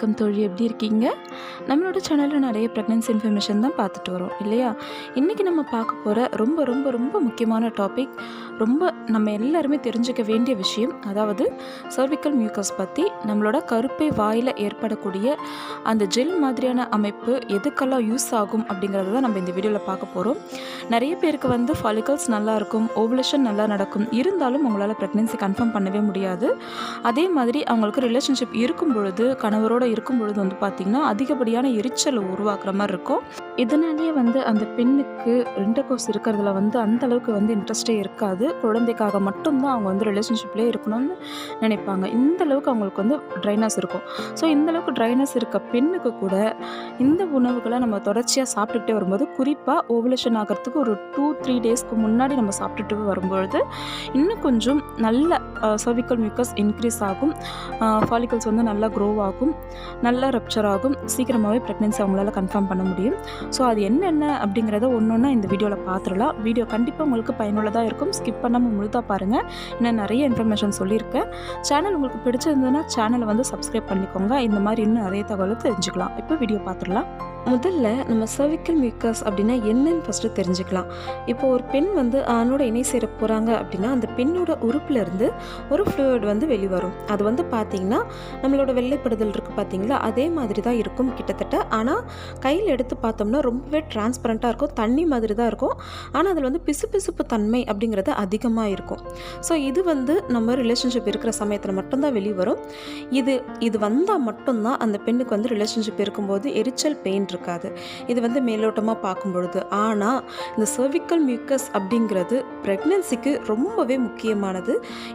வணக்கம் தோழி எப்படி இருக்கீங்க? நம்மளோட சேனலில் நிறைய ப்ரெக்னென்சி இன்ஃபர்மேஷன் தான் பார்த்துட்டு வரோம் இல்லையா? இன்றைக்கி நம்ம பார்க்க போகிற ரொம்ப ரொம்ப ரொம்ப முக்கியமான டாபிக் ரொம்ப நம்ம எல்லாருமே தெரிஞ்சுக்க வேண்டிய விஷயம் அதாவது சர்விக்கல் மியூக்கஸ் பற்றி நம்மளோட கருப்பை வாயில் ஏற்படக்கூடிய அந்த ஜெல் மாதிரியான அமைப்பு எதுக்கெல்லாம் யூஸ் ஆகும் அப்படிங்கிறத தான் நம்ம இந்த வீடியோவில் பார்க்க போகிறோம் நிறைய பேருக்கு வந்து ஃபாலிகல்ஸ் நல்லா இருக்கும் ஓவலேஷன் நல்லா நடக்கும். இருந்தாலும் அவங்களால ப்ரெக்னென்சி கன்ஃபார்ம் பண்ணவே முடியாது. அதே மாதிரி அவங்களுக்கு ரிலேஷன்ஷிப் இருக்கும் பொழுது கணவரோடு இருக்கும் பொழுது வந்து பார்த்திங்கன்னா அதிகப்படியான எரிச்சலை உருவாக்குற மாதிரி இருக்கும். இதனாலேயே வந்து அந்த பெண்ணுக்கு ரெண்டு கோர்ஸ் இருக்கிறதுல வந்து அந்த அளவுக்கு வந்து இன்ட்ரெஸ்டே இருக்காது. குழந்தைக்காக மட்டும்தான் அவங்க வந்து ரிலேஷன்ஷிப்லேயே இருக்கணும்னு நினைப்பாங்க. இந்த அளவுக்கு அவங்களுக்கு வந்து ட்ரைனஸ் இருக்கும். ஸோ இந்த அளவுக்கு ட்ரைனஸ் இருக்க பெண்ணுக்கு கூட இந்த உணவுகளை நம்ம தொடர்ச்சியாக சாப்பிட்டுக்கிட்டே வரும்போது குறிப்பாக ஓவலேஷன் ஆகிறதுக்கு ஒரு டூ த்ரீ டேஸ்க்கு முன்னாடி நம்ம சாப்பிட்டுட்டு வரும்பொழுது இன்னும் கொஞ்சம் நல்ல சர்விக்கல் மியூக்கஸ் இன்க்ரீஸ் ஆகும். ஃபாலிகல்ஸ் வந்து நல்லா க்ரோ ஆகும். நல்லா ரப்சர் ஆகும். சீக்கிரமாகவே ப்ரெக்னென்சி அவங்களால கன்ஃபார்ம் பண்ண முடியும். ஸோ அது என்னென்ன அப்படிங்கிறத ஒன்று ஒன்றா இந்த வீடியோவில் பார்த்துடலாம். வீடியோ கண்டிப்பாக உங்களுக்கு பயனுள்ளதாக இருக்கும். ஸ்கிப் பண்ணாமல் முழு முழுதாக பாருங்கள் இன்னும் நிறைய இன்ஃபர்மேஷன் சொல்லியிருக்கேன். சேனல் உங்களுக்கு பிடிச்சிருந்ததுன்னா சேனலை வந்து சப்ஸ்கிரைப் பண்ணிக்கோங்க. இந்த மாதிரி இன்னும் நிறைய தகவலை தெரிஞ்சுக்கலாம். இப்போ வீடியோ பார்த்துடலாம். முதல்ல நம்ம சர்விக்கல் மியூக்கஸ் அப்படின்னா என்னன்னு ஃபஸ்ட்டு தெரிஞ்சுக்கலாம். இப்போ ஒரு பெண் வந்து ஆணோட இணை சேர போகிறாங்க அப்படின்னா அந்த பெண்ணோட உறுப்புலேருந்து ஒரு ஃப்ளூயிட் வந்து வெளிவரும். அது வந்து பார்த்திங்கன்னா நம்மளோட வெள்ளைப்படுதல் இருக்குது பார்த்தீங்களா அதே மாதிரி தான் இருக்கும் கிட்டத்தட்ட. ஆனால் கையில் எடுத்து பார்த்தோம்னா ரொம்பவே டிரான்ஸ்பரண்ட்டாக இருக்கும் தண்ணி மாதிரி தான் இருக்கும். ஆனால் அதில் வந்து பிசுபிசுப்பு தன்மை அப்படிங்கிறது அதிகமாக இருக்கும். ஸோ இது வந்து நம்ம ரிலேஷன்ஷிப் இருக்கிற சமயத்தில் மட்டும்தான் வெளிவரும். இது இது வந்தால் மட்டும்தான் அந்த பெண்ணுக்கு வந்து ரிலேஷன்ஷிப் இருக்கும்போது எரிச்சல் பெயின் இருக்காது. இது வந்து மேலோட்டமாக பார்க்கும் பொழுது ஆனால் இந்த சர்விக்கல் மியூக்கஸ் அப்படிங்கிறது ப்ரெக்னென்சிக்கு ரொம்பவே முக்கியமானது.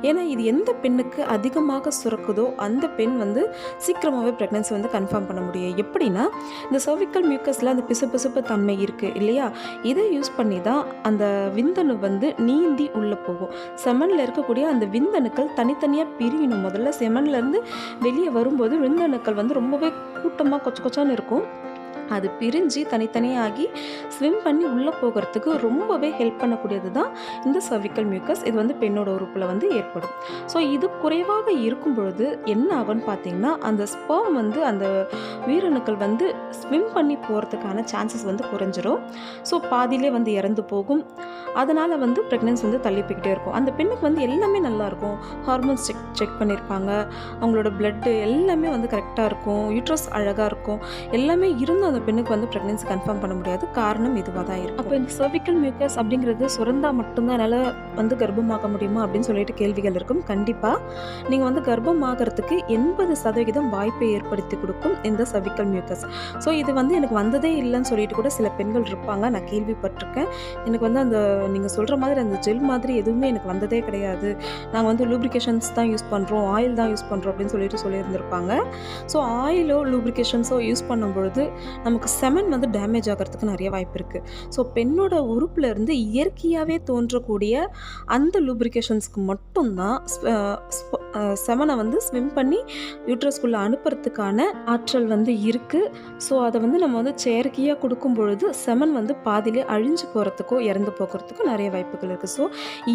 ஏன்னா இது எந்த பெண்ணுக்கு அதிகமாக சுரக்குதோ அந்த பெண் வந்து சீக்கிரமாகவே ப்ரெக்னென்சி வந்து கன்ஃபார்ம் பண்ண முடியும். எப்படின்னா இந்த சர்விக்கல் மியூக்கஸில் அந்த பிசுபிசுப்பு தன்மை இருக்குது இல்லையா? இதை யூஸ் பண்ணி தான் அந்த விந்தணு வந்து நீந்தி உள்ளே போகும். செமனில் இருக்கக்கூடிய அந்த விந்தணுக்கள் தனித்தனியாக பிரியணும். முதல்ல செமன்லேருந்து வெளியே வரும்போது விந்தணுக்கள் வந்து ரொம்பவே கூட்டமாக கொச்ச கொச்சான்னு இருக்கும். அது பிரிஞ்சு தனித்தனியாகி ஸ்விம் பண்ணி உள்ளே போகிறதுக்கு ரொம்பவே ஹெல்ப் பண்ணக்கூடியது தான் இந்த சர்விக்கல் மியூக்கஸ் இது வந்து பெண்ணோட உறுப்பில் வந்து ஏற்படும். ஸோ இது குறைவாக இருக்கும் பொழுது என்ன ஆகும்னு பார்த்தீங்கன்னா அந்த ஸ்பெர்ம் வந்து அந்த உயிரணுக்கள் வந்து ஸ்விம் பண்ணி போகிறதுக்கான சான்சஸ் வந்து குறைஞ்சிரும். ஸோ பாதியிலே வந்து இறந்து போகும். அதனால் வந்து ப்ரெக்னென்சி வந்து தள்ளி போய்கிட்டே இருக்கும். அந்த பெண்ணுக்கு வந்து எல்லாமே நல்லாயிருக்கும் ஹார்மோன்ஸ் செக் செக் பண்ணியிருப்பாங்க. அவங்களோட பிளட்டு எல்லாமே வந்து கரெக்டாக இருக்கும். யூட்ரஸ் அழகாக இருக்கும். எல்லாமே இருந்தும் அந்த பெண்ணுக்கு வந்து ப்ரெக்னன்சி கன்ஃபார்ம் பண்ண முடியாது. காரணம் இதுவாக தான் இருக்கும் அப்போ இந்த சர்விக்கல் மியூக்கஸ் அப்படிங்கிறது சுரந்தா மட்டும்தான் என்னால் வந்து கர்ப்பமாக்க முடியுமா அப்படின்னு சொல்லிட்டு கேள்விகள் இருக்கும். கண்டிப்பாக நீங்கள் வந்து கர்ப்பமாகறதுக்கு எண்பது சதவிகிதம் வாய்ப்பை ஏற்படுத்தி கொடுக்கும் இந்த சர்விக்கல் மியூக்கஸ் ஸோ இது வந்து எனக்கு வந்ததே இல்லைன்னு சொல்லிட்டு கூட சில பெண்கள் இருப்பாங்க. நான் கேள்விப்பட்டிருக்கேன். எனக்கு வந்து அந்த நீங்கள் சொல்கிற மாதிரி அந்த ஜெல் மாதிரி எதுவுமே எனக்கு வந்ததே கிடையாது. நாங்கள் வந்து லூப்ரிகேஷன்ஸ் தான் யூஸ் பண்ணுறோம் ஆயில் தான் யூஸ் பண்ணுறோம் அப்படின்னு சொல்லிட்டு சொல்லியிருந்திருப்பாங்க. ஸோ ஆயிலோ லூப்ரிகேஷன்ஸோ யூஸ் பண்ணும் பொழுது நமக்கு செமன் வந்து டேமேஜ் ஆகிறதுக்கு நிறைய வாய்ப்பு இருக்குது ஸோ பெண்ணோட உறுப்பிலேருந்து இயற்கையாகவே தோன்றக்கூடிய அந்த லூப்ரிகேஷன்ஸ்க்கு மட்டும்தான் செமனை வந்து ஸ்விம் பண்ணி யூட்ரஸ்குள்ளே அனுப்புறதுக்கான ஆற்றல் வந்து இருக்குது ஸோ அதை வந்து நம்ம வந்து செயற்கையாக கொடுக்கும் பொழுது செமன் வந்து பாதியிலே அழிஞ்சு போகிறதுக்கோ இறந்து போகிறதுக்கோ நிறைய வாய்ப்புகள் இருக்குது ஸோ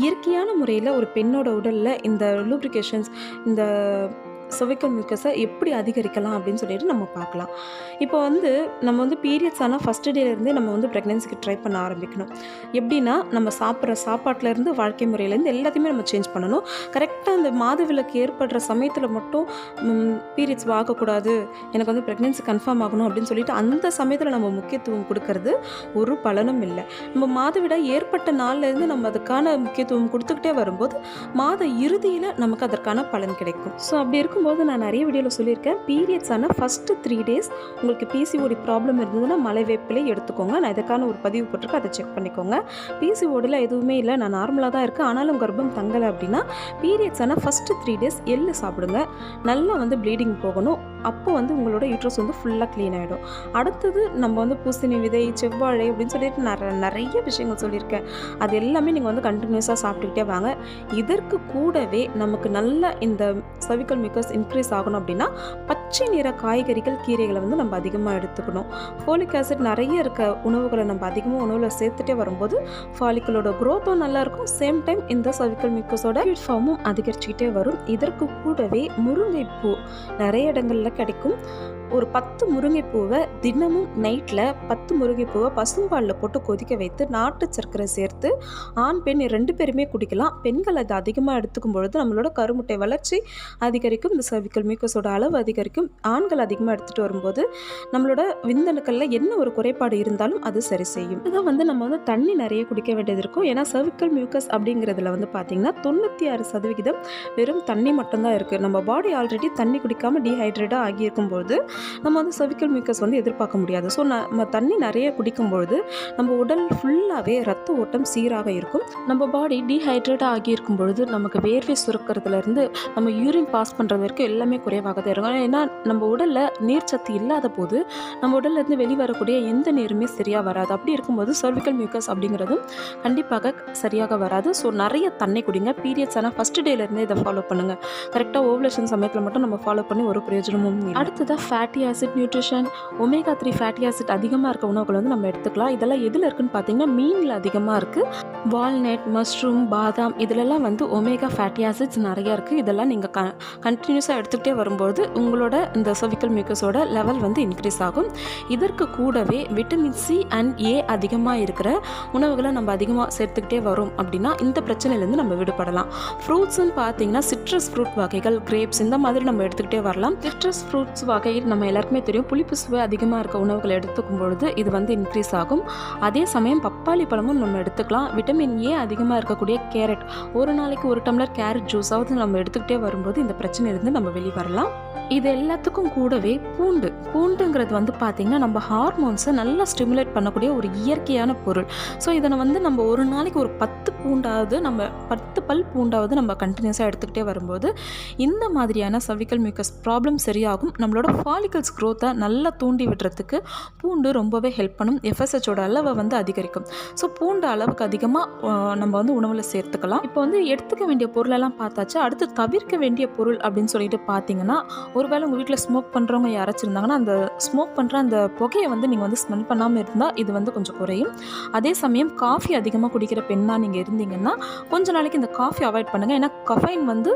இயற்கையான முறையில் ஒரு பெண்ணோட உடலில் இந்த லூப்ரிகேஷன்ஸ் இந்த சுவைக்கல் மியூக்கஸை எப்படி அதிகரிக்கலாம் அப்படின்னு சொல்லிட்டு நம்ம பார்க்கலாம். இப்போ வந்து நம்ம வந்து பீரியட்ஸ் ஆனால் ஃபஸ்ட்டு டேலேருந்தே நம்ம வந்து ப்ரெக்னென்சிக்கு ட்ரை பண்ண ஆரம்பிக்கணும். எப்படின்னா நம்ம சாப்பிட்ற சாப்பாட்டிலேருந்து வாழ்க்கை முறையிலேருந்து எல்லாத்தையுமே நம்ம சேஞ்ச் பண்ணணும். கரெக்டாக அந்த மாதவிலக்கு ஏற்படுற சமயத்தில் மட்டும் பீரியட்ஸ் ஆகக்கூடாது எனக்கு வந்து ப்ரெக்னென்சி கன்ஃபார்ம் ஆகணும் அப்படின்னு சொல்லிட்டு அந்த சமயத்தில் நம்ம முக்கியத்துவம் கொடுக்கறது ஒரு பலனும் இல்லை. நம்ம மாதவிடாய் ஏற்பட்ட நாள்லேருந்து நம்ம அதுக்கான முக்கியத்துவம் கொடுத்துக்கிட்டே வரும்போது மாத இறுதியில் நமக்கு அதற்கான பலன் கிடைக்கும். ஸோ அப்படி இருக்கும் இருக்கும்போது நான் நிறைய வீடியோவில் சொல்லியிருக்கேன். பீரியட்ஸ் ஆனால் ஃபஸ்ட்டு த்ரீ டேஸ் உங்களுக்கு பிசிஓடி ப்ராப்ளம் இருந்ததுன்னா மலை வேப்பிலே எடுத்துக்கோங்க. நான் இதுக்கான ஒரு பதிவு போட்டிருக்கேன். அதை செக் பண்ணிக்கோங்க. பிசிஓடியில் எதுவுமே இல்லை. நான் நார்மலாக தான் இருக்கேன். ஆனாலும் கர்ப்பம் தங்கலை அப்படின்னா பீரியட்ஸ் ஆனால் ஃபஸ்ட்டு த்ரீ டேஸ் எள்ளு சாப்பிடுங்க. நல்லா வந்து ப்ளீடிங் போகணும். அப்போ வந்து உங்களோட யூட்ரஸ் வந்து ஃபுல்லாக க்ளீன் ஆகிடும் அடுத்தது நம்ம வந்து பூசணி விதை செவ்வாழை அப்படின்னு சொல்லிட்டு நிறைய நிறைய விஷயங்கள் சொல்லியிருக்கேன். அது எல்லாமே நீங்கள் வந்து கண்டினியூஸாக சாப்பிட்டுக்கிட்டே வாங்க. இதற்கு கூடவே நமக்கு நல்ல இந்த சவிக்கல் மிக்கஸ் இன்க்ரீஸ் ஆகணும் அப்படின்னா பச்சை நிற காய்கறிகள் கீரைகளை வந்து நம்ம அதிகமாக எடுத்துக்கணும். ஃபோலிக் ஆசிட் நிறைய இருக்க உணவுகளை நம்ம அதிகமாக உணவில் சேர்த்துட்டே வரும்போது ஃபாலிக்கலோட க்ரோத்தும் நல்லாயிருக்கும் சேம் டைம் இந்த சர்விக்கல் மிக்கஸோட ஃபார்மும் அதிகரிச்சுக்கிட்டே வரும். இதற்கு கூடவே முருங்கைப்பூ நிறைய இடங்களில் கிடைக்கும். ஒரு பத்து முருங்கைப்பூவை தினமும் நைட்டில் பத்து முருங்கைப்பூவை பசும்பாலில் போட்டு கொதிக்க வைத்து நாட்டு சர்க்கரை சேர்த்து ஆண் பெண் ரெண்டு பேருமே குடிக்கலாம். பெண்கள் அது அதிகமாக எடுத்துக்கும் பொழுது நம்மளோட கருமுட்டை வளர்ச்சி அதிகரிக்கும். இந்த சர்விக்கல் மியூக்கஸோட அளவு அதிகரிக்கும். ஆண்கள் அதிகமாக எடுத்துகிட்டு வரும்போது நம்மளோட விந்தணுக்களில் என்ன ஒரு குறைபாடு இருந்தாலும் அது சரி செய்யும். இதுதான் வந்து நம்ம வந்து தண்ணி நிறைய குடிக்க வேண்டியது இருக்கும். ஏன்னா சர்விக்கல் மியூக்கஸ் அப்படிங்கிறதுல வந்து பார்த்திங்கன்னா தொண்ணூற்றி ஆறு சதவிகிதம் வெறும் தண்ணி மட்டும்தான் இருக்குது நம்ம பாடி ஆல்ரெடி தண்ணி குடிக்காமல் டீஹைட்ரேட்டாக ஆகியிருக்கும்போது நம்ம வந்து சர்விக்கல் மியூக்கஸ் வந்து எதிர்பார்க்க முடியாது. ஸோ நம்ம தண்ணி நிறைய குடிக்கும்பொழுது நம்ம உடல் ஃபுல்லாகவே ரத்த ஓட்டம் சீராக இருக்கும். நம்ம பாடி டீஹைட்ரேட்டாக ஆகியிருக்கும் பொழுது நமக்கு வேர்வை சுரக்கிறதுலேருந்து நம்ம யூரின் பாஸ் பண்ணுறது வரைக்கும் எல்லாமே குறைவாக தான் இருக்கும். ஏன்னா நம்ம உடலில் நீர்ச்சத்து இல்லாத போது நம்ம உடல்லேருந்து வெளிவரக்கூடிய எந்த நீருமே சரியாக வராது. அப்படி இருக்கும்போது சர்விக்கல் மியூக்கஸ் அப்படிங்கிறதும் கண்டிப்பாக சரியாக வராது. ஸோ நிறைய தண்ணி குடிங்க. பீரியட்ஸ் ஆனால் ஃபஸ்ட் டேலேருந்தே இதை ஃபாலோ பண்ணுங்கள் கரெக்டாக ஓவலேஷன் சமயத்தில் மட்டும் நம்ம ஃபாலோ பண்ணி ஒரு பிரயோஜனமும் இல்லை. Fat fatty acid nutrition omega three fatty acid அதிகமாக இருக்க உணவுகள் வந்து நம்ம எடுத்துக்கலாம். இதெல்லாம் எதில் இருக்குன்னு பார்த்தீங்கன்னா மீனில் அதிகமாக இருக்குது வால்நட் மஷ்ரூம் பாதாம் இதிலெல்லாம் வந்து ஒமேகா ஃபேட்டி ஆசிட்ஸ் நிறையா இருக்குது இதெல்லாம் நீங்கள் க கண்டினியூஸாக எடுத்துக்கிட்டே வரும்போது உங்களோட இந்த cervical மியூக்கஸோட லெவல் வந்து இன்க்ரீஸ் ஆகும். இதற்கு கூடவே விட்டமின் சி அண்ட் ஏ அதிகமாக இருக்கிற உணவுகளை நம்ம அதிகமாக சேர்த்துக்கிட்டே வரோம் அப்படின்னா இந்த பிரச்சனையிலேருந்து நம்ம விடுபடலாம். ஃப்ரூட்ஸ்னு பார்த்தீங்கன்னா சிட்ரஸ் ஃப்ரூட் வகைகள் கிரேப்ஸ் இந்த மாதிரி நம்ம எடுத்துக்கிட்டே வரலாம். சிட்ரஸ் ஃப்ரூட்ஸ் வகை நம்ம நம்ம எல்லாருக்குமே தெரியும் புளிப்பு சுவை அதிகமாக இருக்க உணவுகளை எடுத்துக்கும் பொழுது இது வந்து இன்க்ரீஸ் ஆகும். அதே சமயம் பப்பாளி பழமும் நம்ம எடுத்துக்கலாம். விட்டமின் ஏ அதிகமாக இருக்கக்கூடிய கேரட் ஒரு நாளைக்கு ஒரு டம்ளர் கேரட் ஜூஸாவது நம்ம எடுத்துக்கிட்டே வரும்போது இந்த பிரச்சனையிலேருந்து நம்ம வெளியே வரலாம் இது எல்லாத்துக்கும் கூடவே பூண்டு. பூண்டுங்கிறது வந்து பார்த்திங்கன்னா நம்ம ஹார்மோன்ஸை நல்லா ஸ்டிமுலேட் பண்ணக்கூடிய ஒரு இயற்கையான பொருள். ஸோ இதை வந்து நம்ம ஒரு நாளைக்கு ஒரு பத்து பூண்டாவது நம்ம பத்து பல் பூண்டாவது நம்ம கண்டினியூஸாக எடுத்துக்கிட்டே வரும்போது இந்த மாதிரியான சர்விக்கல் மியூக்கஸ் ப்ராப்ளம் சரியாகும். நம்மளோட ஃபாலிகல்ஸ் க்ரோத்தை நல்லா தூண்டி விடுறதுக்கு பூண்டு ரொம்பவே ஹெல்ப் பண்ணும். எஃப்எஸ்ஹெச்சோட அளவை வந்து அதிகரிக்கும். ஸோ பூண்டு அளவுக்கு அதிகமாக நம்ம வந்து உணவில் சேர்த்துக்கலாம். இப்போ வந்து எடுத்துக்க வேண்டிய பொருளெல்லாம் பார்த்தாச்சு. அடுத்து தவிர்க்க வேண்டிய பொருள் அப்படின்னு சொல்லிட்டு பார்த்தீங்கன்னா ஒருவேளை உங்கள் வீட்டில் ஸ்மோக் பண்ணுறவங்க யாராச்சும் இருந்தாங்கன்னா அந்த ஸ்மோக் பண்ணுற அந்த புகையை வந்து நீங்கள் வந்து ஸ்மெல் பண்ணாமல் இருந்தால் இது வந்து கொஞ்சம் குறையும். அதே சமயம் காஃபி அதிகமாக குடிக்கிற பெண்ணாக நீங்கள் இருந்தீங்கன்னா கொஞ்ச நாளைக்கு இந்த காஃபி அவாய்ட் பண்ணுங்கள் ஏன்னா கஃபைன் வந்து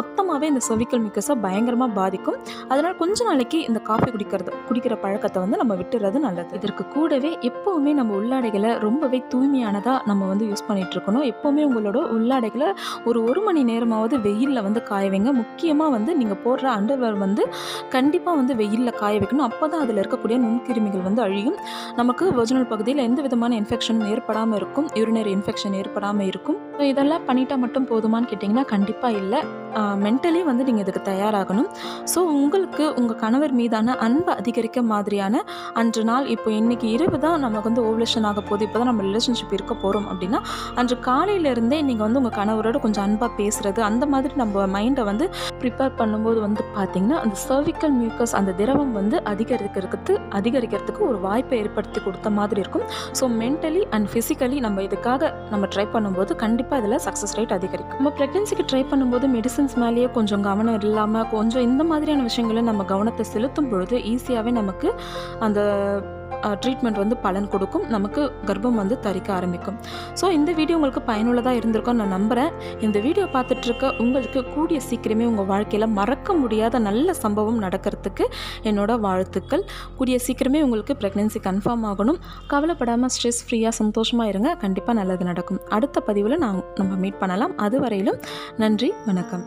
மொத்தமாகவே இந்த செவிக்கல் மிக்கஸை பயங்கரமாக பாதிக்கும். அதனால் கொஞ்ச நாளைக்கு இந்த காஃபி குடிக்கிறது குடிக்கிற பழக்கத்தை வந்து நம்ம விட்டுறது நல்லது. இதற்கு கூடவே எப்போவுமே நம்ம உள்ளாடைகளை ரொம்பவே தூய்மையானதாக நம்ம வந்து யூஸ் பண்ணிட்டு இருக்கணும். எப்போவுமே உங்களோட உள்ளாடைகளை ஒரு ஒரு மணி நேரமாவது வெயிலில் வந்து காய வைங்க. முக்கியமாக வந்து நீங்கள் போடுற அண்டர்வேர் வந்து கண்டிப்பாக வந்து வெயிலில் காய வைக்கணும். அப்போ தான் அதில் இருக்கக்கூடிய நுண்கிருமிகள் வந்து அழியும். நமக்கு ஒரிஜினல் பகுதியில் எந்த விதமான இன்ஃபெக்ஷன் ஏற்படாமல் இருக்கும். யூரினரி இன்ஃபெக்ஷன் ஏற்படாமல் இருக்கும். ஸோ இதெல்லாம் பண்ணிட்டா மட்டும் போதுமான்னு கேட்டிங்கன்னா கண்டிப்பாக இல்லை. மென்டலி வந்து நீங்கள் இதுக்கு தயாராகணும். ஸோ உங்களுக்கு உங்கள் கணவர் மீதான அன்பை அதிகரிக்க மாதிரியான அன்று நாள் இப்போ இன்னைக்கு இரவு தான் நமக்கு வந்து ஓவலேஷன் ஆக போகுது. இப்போ தான் நம்ம ரிலேஷன்ஷிப் இருக்க போகிறோம் அப்படின்னா அன்று காலையிலேருந்தே நீங்கள் வந்து உங்கள் கணவரோட கொஞ்சம் அன்பாக பேசுகிறது அந்த மாதிரி நம்ம மைண்டை வந்து ப்ரிப்பேர் பண்ணும்போது வந்து பார்த்திங்கன்னா அந்த சர்விக்கல் மியூக்கஸ் அந்த திரவம் வந்து அதிகரிக்கிறதுக்கு அதிகரிக்கிறதுக்கு ஒரு வாய்ப்பை ஏற்படுத்தி கொடுத்த மாதிரி இருக்கும். ஸோ மென்டலி அண்ட் ஃபிசிக்கலி நம்ம இதுக்காக நம்ம ட்ரை பண்ணும்போது கண்டிப்பாக இதில் சக்ஸஸ் ரேட் அதிகரிக்கும். நம்ம ப்ரெக்னென்சிக்கு ட்ரை பண்ணும்போது மெடிசின்ஸ் மேலேயே கொஞ்சம் கவனம் இல்லாமல் கொஞ்சம் இந்த மாதிரியான விஷயங்களை நம்ம கவனத்தை செலுத்தும் பொழுது ஈஸியாகவே நமக்கு அந்த ட்ரீட்மெண்ட் வந்து பலன் கொடுக்கும். நமக்கு கர்ப்பம் வந்து தரிக்க ஆரம்பிக்கும். ஸோ இந்த வீடியோ உங்களுக்கு பயனுள்ளதாக இருந்திருக்கும் நான் நம்புகிறேன் இந்த வீடியோ பார்த்துட்ருக்க உங்களுக்கு கூடிய சீக்கிரமே உங்கள் வாழ்க்கையில் மறக்க முடியாத நல்ல சம்பவம் நடக்கிறதுக்கு என்னோடய வாழ்த்துக்கள். கூடிய சீக்கிரமே உங்களுக்கு ப்ரெக்னென்சி கன்ஃபார்ம் ஆகணும். கவலைப்படாமல் ஸ்ட்ரெஸ் ஃப்ரீயாக சந்தோஷமாக இருங்க. கண்டிப்பாக நல்லது நடக்கும். அடுத்த பதிவில் நான் நம்ம மீட் பண்ணலாம். அது வரையிலும் நன்றி வணக்கம்.